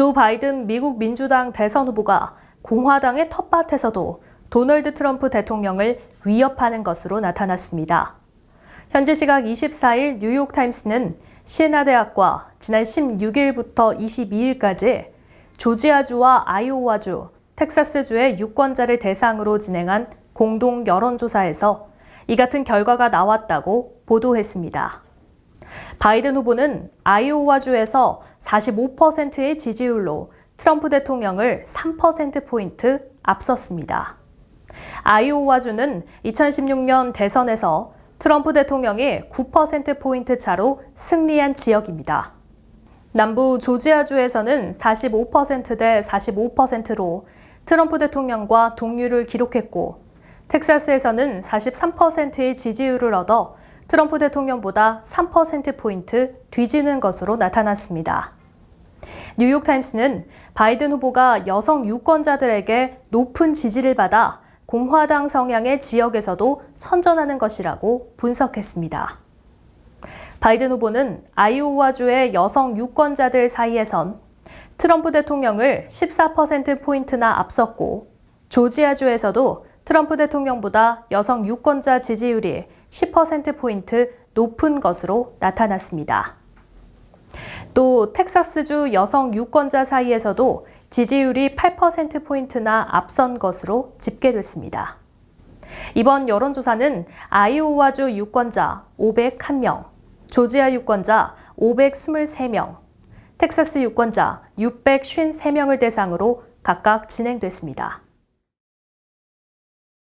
조 바이든 미국 민주당 대선 후보가 공화당의 텃밭에서도 도널드 트럼프 대통령을 위협하는 것으로 나타났습니다. 현재 시각 24일 뉴욕타임스는 시에나 대학과 지난 16일부터 22일까지 조지아주와 아이오와주, 텍사스주의 유권자를 대상으로 진행한 공동 여론조사에서 이 같은 결과가 나왔다고 보도했습니다. 바이든 후보는 아이오와주에서 45%의 지지율로 트럼프 대통령을 3%포인트 앞섰습니다. 아이오와주는 2016년 대선에서 트럼프 대통령이 9%포인트 차로 승리한 지역입니다. 남부 조지아주에서는 45%대 45%로 트럼프 대통령과 동률을 기록했고, 텍사스에서는 43%의 지지율을 얻어 트럼프 대통령보다 3%포인트 뒤지는 것으로 나타났습니다. 뉴욕타임스는 바이든 후보가 여성 유권자들에게 높은 지지를 받아 공화당 성향의 지역에서도 선전하는 것이라고 분석했습니다. 바이든 후보는 아이오와주의 여성 유권자들 사이에선 트럼프 대통령을 14%포인트나 앞섰고, 조지아주에서도 트럼프 대통령보다 여성 유권자 지지율이 10%포인트 높은 것으로 나타났습니다. 또 텍사스주 여성 유권자 사이에서도 지지율이 8%포인트나 앞선 것으로 집계됐습니다. 이번 여론조사는 아이오와주 유권자 501명, 조지아 유권자 523명, 텍사스 유권자 653명을 대상으로 각각 진행됐습니다.